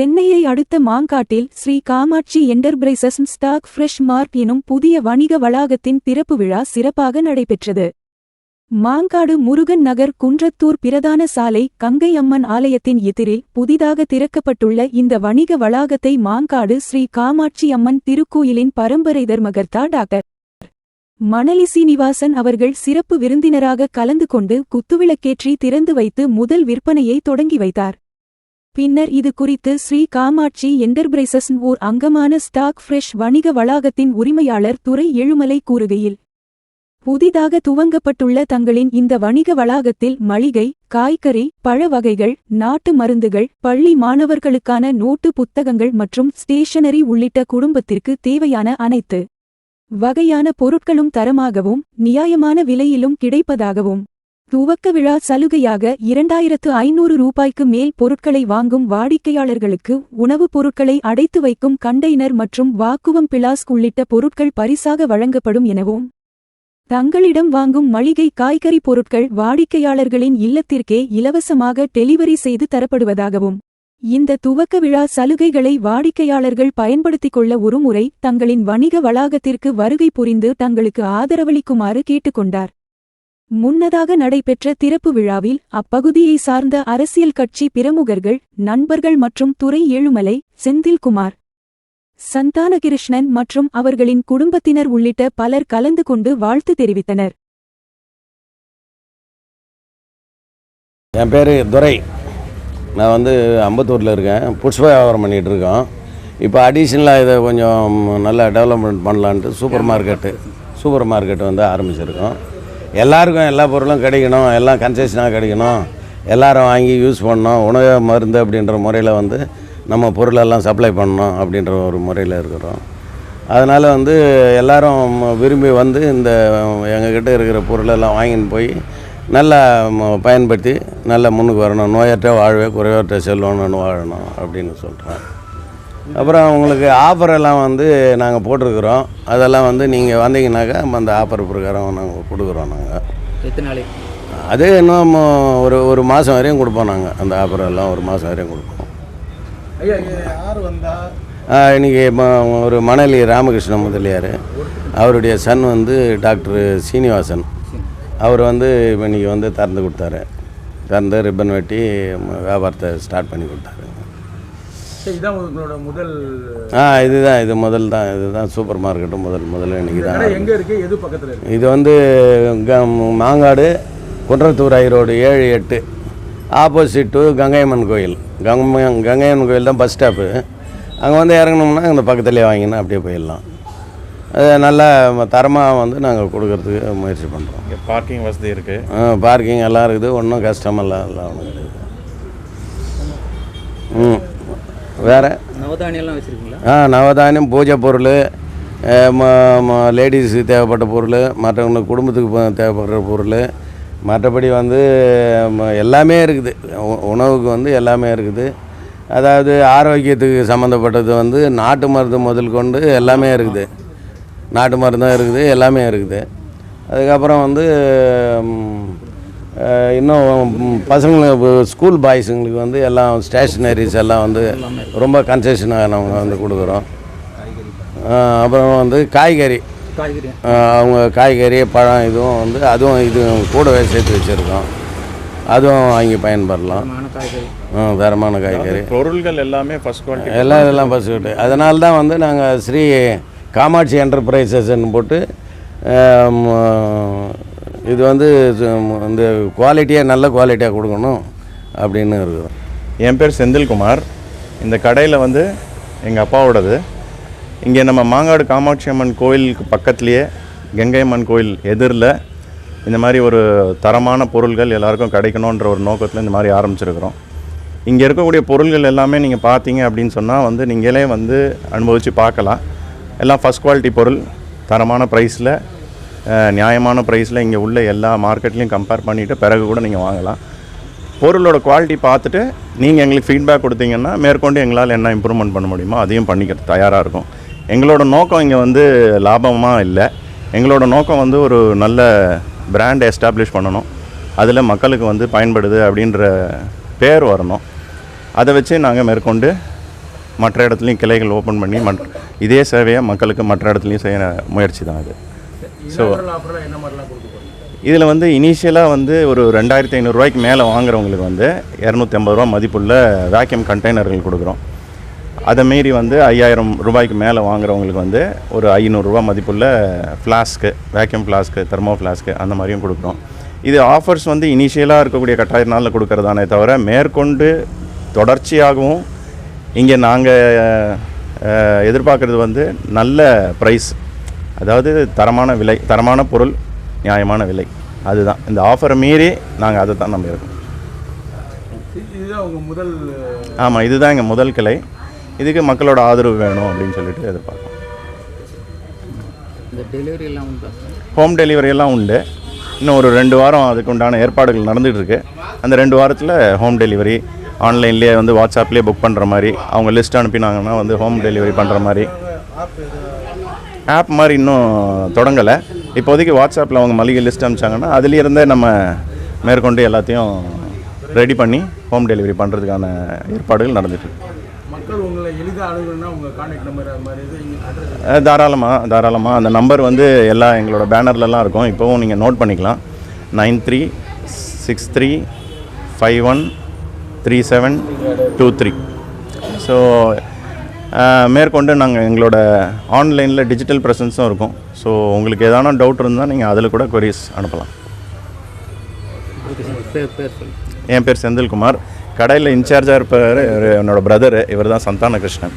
சென்னையை அடுத்த மாங்காட்டில் Shri Kamakshi enterprises stock fresh mark எனும் புதிய வணிக வளாகத்தின் திறப்பு விழா சிறப்பாக நடைபெற்றது. மாங்காடு முருகன் நகர் குன்றத்தூர் பிரதான சாலை கங்கை அம்மன் ஆலயத்தின் எதிரில் புதிதாக திறக்கப்பட்டுள்ள இந்த வணிக வளாகத்தை மாங்காடு ஸ்ரீ காமாட்சி அம்மன் திருக்கோயிலின் பரம்பரை தர்மகர்த்தா டாக்டர் மணலி சீனிவாசன் அவர்கள் சிறப்பு விருந்தினராக கலந்து கொண்டு குத்துவிளக்கேற்றி திறந்து வைத்து முதல் விற்பனையை தொடங்கி வைத்தார். பின்னர் இது குறித்து ஸ்ரீ காமாட்சி என்டர்பிரைசஸ் ஓர் அங்கமான ஸ்டாக் ஃப்ரெஷ் வணிக வளாகத்தின் உரிமையாளர் துறை எழுமலை கூறுகையில் புதிதாக துவங்கப்பட்டுள்ள தங்களின் இந்த வணிக வளாகத்தில் மளிகை காய்கறி பழ வகைகள் நாட்டு மருந்துகள் பள்ளி மாணவர்களுக்கான நோட்டு புத்தகங்கள் மற்றும் ஸ்டேஷனரி உள்ளிட்ட குடும்பத்திற்கு தேவையான அனைத்து வகையான பொருட்களும் தரமாகவும் நியாயமான விலையிலும் கிடைப்பதாகவும் துவக்க விழா சலுகையாக இரண்டாயிரத்து ஐநூறு ரூபாய்க்கு மேல் பொருட்களை வாங்கும் வாடிக்கையாளர்களுக்கு உணவுப் பொருட்களை அடைத்து வைக்கும் கண்டெய்னர் மற்றும் வாக்குவம் பிளாஸ்க் உள்ளிட்ட பொருட்கள் பரிசாக வழங்கப்படும் எனவும் தங்களிடம் வாங்கும் மளிகை காய்கறி பொருட்கள் வாடிக்கையாளர்களின் இல்லத்திற்கே இலவசமாக டெலிவரி செய்து தரப்படுவதாகவும் இந்த துவக்க விழா சலுகைகளை வாடிக்கையாளர்கள் பயன்படுத்திக் கொள்ள ஒருமுறை தங்களின் வணிக வளாகத்திற்கு வருகை புரிந்து தங்களுக்கு ஆதரவளிக்குமாறு கேட்டுக்கொண்டார். முன்னதாக நடைபெற்ற திறப்பு விழாவில் அப்பகுதியை சார்ந்த அரசியல் கட்சி பிரமுகர்கள் நண்பர்கள் மற்றும் துறை ஏழுமலை செந்தில்குமார் சந்தானகிருஷ்ணன் மற்றும் அவர்களின் குடும்பத்தினர் உள்ளிட்ட பலர் கலந்து கொண்டு வாழ்த்து தெரிவித்தனர். என் பேர் துரை. நான் வந்து அம்பத்தூரில் இருக்கேன். புஷ்ப வியாபாரம் பண்ணிகிட்டு இருக்கோம். இப்போ அடிஷ்னலாக இதை கொஞ்சம் நல்லா டெவலப்மெண்ட் பண்ணலான்ட்டு சூப்பர் மார்க்கெட்டு சூப்பர் மார்க்கெட் வந்து ஆரம்பிச்சிருக்கோம். எல்லாருக்கும் எல்லா பொருளும் கிடைக்கணும் எல்லாம் கன்செஷனாக கிடைக்கணும். எல்லாரும் வாங்கி யூஸ் பண்ணணும் உணவு மருந்து அப்படின்ற முறையில் வந்து நம்ம பொருளெல்லாம் சப்ளை பண்ணணும் அப்படின்ற ஒரு முறையில் இருக்கிறோம். அதனால் வந்து எல்லாரும் விரும்பி வந்து இந்த எங்கக்கிட்ட இருக்கிற பொருளெல்லாம் வாங்கின்னு போய் நல்லா பயன்படுத்தி நல்லா முன்னுக்கு வரணும். நோயற்ற வாழ்வே குறைவற்ற செல்வம்னு வாழணும் அப்படின்னு சொல்கிறேன் அப்புறம் உங்களுக்கு ஆஃபர் எல்லாம் வந்து நாங்கள் போட்டிருக்கிறோம். அதெல்லாம் வந்து நீங்கள் வந்தீங்கன்னாக்கா அந்த ஆஃபர் பிரகாரம் நாங்கள் கொடுக்குறோம் நாங்கள் எத்தனை நாளைக்கு அது இன்னும் ஒரு ஒரு மாதம் வரையும் கொடுப்போம் நாங்கள் அந்த ஆஃபர் எல்லாம் ஒரு மாதம் வரையும் கொடுப்போம். ம- ஒரு மணலி ராமகிருஷ்ண முதலியார். அவருடைய சன் வந்து டாக்டர் சீனிவாசன். அவர் வந்து இப்போ இன்னைக்கு வந்து திறந்து கொடுத்தாரு. திறந்து ரிப்பன் வெட்டி வியாபாரத்தை ஸ்டார்ட் பண்ணி கொடுத்தாரு. உங்களோட முதல் ஆ இதுதான் இது முதல் தான் இதுதான் சூப்பர் மார்க்கெட்டு முதல் முதல்ல இன்னைக்கு கடை தான் எங்க இருக்கு? எது பக்கத்துல இருக்கு? இது வந்து க- மாங்காடு குன்றத்தூர் ரோடு ஏழு எட்டு. ஆப்போசிட் டு கங்கையம்மன் கோயில். கங்கை கங்கையம்மன் கோயில் தான் பஸ் ஸ்டாப்பு அங்கே வந்து இறங்கணும்னா இந்த பக்கத்துலேயே வாங்கினா அப்படியே போயிடலாம். அது நல்லா தரமாக வந்து நாங்கள் கொடுக்கறதுக்கு முயற்சி பண்ணுறோம் இங்கே பார்க்கிங் வசதி இருக்குது பார்க்கிங் எல்லாம் இருக்குது. ஒன்றும் கஷ்டமெல்லாம் எல்லாம் ஒன்றும் கிடையாது. வேறு? நவதானியெல்லாம் வச்சுருக்கீங்களா? ஆ நவதானியம் பூஜை பொருள் லேடிஸுக்கு தேவைப்பட்ட பொருள் மற்றவங்களுக்கு குடும்பத்துக்கு தேவைப்படுற பொருள் மற்றபடி வந்து எல்லாமே இருக்குது. உணவுக்கு வந்து எல்லாமே இருக்குது. அதாவது ஆரோக்கியத்துக்கு சம்மந்தப்பட்டது வந்து நாட்டு மருந்து முதல் கொண்டு எல்லாமே இருக்குது. நாட்டு மருந்தும் இருக்குது எல்லாமே இருக்குது. அதுக்கப்புறம் வந்து இன்னும் பசங்களுக்கு ஸ்கூல் பாய்ஸுங்களுக்கு வந்து எல்லாம் ஸ்டேஷ்னரிஸ் எல்லாம் வந்து ரொம்ப கன்செஷனாக நாங்கள் வந்து கொடுக்குறோம். அப்புறம் வந்து காய்கறி. அவங்க காய்கறி பழம் இதுவும் வந்து அதுவும் இது கூடவே சேர்த்து வச்சுருக்கோம். அதுவும் வாங்கி பயன்படலாம். தரமான காய்கறி. பொருள்கள் எல்லாமே ஃபர்ஸ்ட் குவாலிட்டி எல்லாம் இதெல்லாம் பஸ் கிட்டு அதனால தான் வந்து நாங்கள் ஸ்ரீ காமாட்சி என்டர்பிரைசஸ்ன்னு போட்டு இது வந்து இந்த குவாலிட்டியாக நல்ல குவாலிட்டியாக கொடுக்கணும் அப்படின்னு இருக்கிறோம் என் பேர் செந்தில்குமார். இந்த கடையில் வந்து எங்கள் அப்பாவோடது. இங்கே நம்ம மாங்காடு காமாட்சி அம்மன் கோயிலுக்கு பக்கத்துலேயே கங்கை அம்மன் கோயில் எதிரில் இந்த மாதிரி ஒரு தரமான பொருள்கள் எல்லாருக்கும் கிடைக்கணுன்ற ஒரு நோக்கத்தில் இந்த மாதிரி ஆரம்பிச்சிருக்கிறோம். இங்கே இருக்கக்கூடிய பொருள்கள் எல்லாமே நீங்கள் பார்த்தீங்க அப்படின்னு சொன்னால் வந்து நீங்களே வந்து அனுபவித்து பார்க்கலாம். எல்லாம் ஃபஸ்ட் குவாலிட்டி பொருள் தரமான ப்ரைஸில் நியாயமான ப்ரைஸில் இங்கே உள்ள எல்லா மார்க்கெட்லேயும் கம்பேர் பண்ணிவிட்டு பிறகு கூட நீங்கள் வாங்கலாம். பொருளோட குவாலிட்டி பார்த்துட்டு நீங்கள் எங்களுக்கு ஃபீட்பேக் கொடுத்தீங்கன்னா மேற்கொண்டு எங்களால் என்ன இம்ப்ரூவ்மெண்ட் பண்ண முடியுமோ அதையும் பண்ணிக்க தயாராக இருக்கும். எங்களோட நோக்கம் இங்கே வந்து லாபமாக இல்லை. எங்களோட நோக்கம் வந்து ஒரு நல்ல பிராண்ட் எஸ்டாப்ளிஷ் பண்ணணும். அதில் மக்களுக்கு வந்து பயன்படுது அப்படின்ற பேர் வரணும். அதை வச்சு நாங்கள் மேற்கொண்டு மற்ற இடத்துலையும் கிளைகள் ஓப்பன் பண்ணி மற் இதே சேவையை மக்களுக்கு மற்ற இடத்துலையும் செய்ய முயற்சி தான் அது. ஸோ இதில் வந்து இனிஷியலாக வந்து ஒரு ரெண்டாயிரத்தி ஐநூறுரூவாய்க்கு மேலே வாங்குறவங்களுக்கு வந்து இரநூத்தி ஐம்பது ரூபா மதிப்புள்ள வேக்யூம் கண்டெய்னர்கள் கொடுக்குறோம். அதை மீறி வந்து ஐயாயிரம் ரூபாய்க்கு மேலே வாங்குறவங்களுக்கு வந்து ஒரு ஐநூறுரூவா மதிப்புள்ள flask vacuum flask thermo flask அந்த மாதிரியும் கொடுக்குறோம். இது ஆஃபர்ஸ் வந்து இனிஷியலாக இருக்கக்கூடிய கட்டாய நாளில் கொடுக்கறதானே தவிர மேற்கொண்டு தொடர்ச்சியாகவும் இங்கே நாங்கள் எதிர்பார்க்குறது வந்து நல்ல ப்ரைஸ் அதாவது தரமான விலை தரமான பொருள் நியாயமான விலை. அதுதான். இந்த ஆஃபரை மீறி நாங்கள் அதை தான் நம்பி இருக்கோம். இது- இதுதான் உங்க முதல் ஆமாம் இதுதான் எங்கள் முதல் கிளை. இதுக்கு மக்களோட ஆதரவு வேணும் அப்படின்னு சொல்லிட்டு எதிர்பார்க்கோம் இந்த டெலிவரி எல்லாம் உண்டா? ஹோம் டெலிவரி எல்லாம் உண்டு. இன்னும் ஒரு ரெண்டு வாரம் அதுக்கு உண்டான ஏற்பாடுகள் நடந்துகிட்டு இருக்கு அந்த ரெண்டு வாரத்தில் ஹோம் டெலிவரி ஆன்லைன்லேயே வந்து வாட்ஸ்அப்லேயே புக் பண்ணுற மாதிரி அவங்க லிஸ்ட் அனுப்பினாங்கன்னா வந்து ஹோம் டெலிவரி பண்ணுற மாதிரி. ஆப் மாதிரி இன்னும் தொடங்கலை. இப்போதைக்கு வாட்ஸ்அப்பில் அவங்க மளிகை லிஸ்ட் அனுப்பிச்சாங்கன்னா அதுலேருந்தே நம்ம மேற்கொண்டு எல்லாத்தையும் ரெடி பண்ணி ஹோம் டெலிவரி பண்ணுறதுக்கான ஏற்பாடுகள் நடந்துட்டு தாராளமாக தாராளமாக அந்த நம்பர் வந்து எல்லா எங்களோட பேனர்லலாம் இருக்கும். இப்போவும் நீங்கள் நோட் பண்ணிக்கலாம். Nine three six three five one three seven two three. So மேற்கொண்டு நாங்கள் எங்களோட ஆன்லைனில் டிஜிட்டல் ப்ரெசன்ஸும் இருக்கும். ஸோ உங்களுக்கு எதான டவுட் இருந்தால் நீங்கள் அதில் கூட கொரிஸ் அனுப்பலாம். என் பேர் செந்தில்குமார். கடையில் இன்சார்ஜாக இருப்பார் என்னோட பிரதரு இவர் தான் சந்தான கிருஷ்ணன்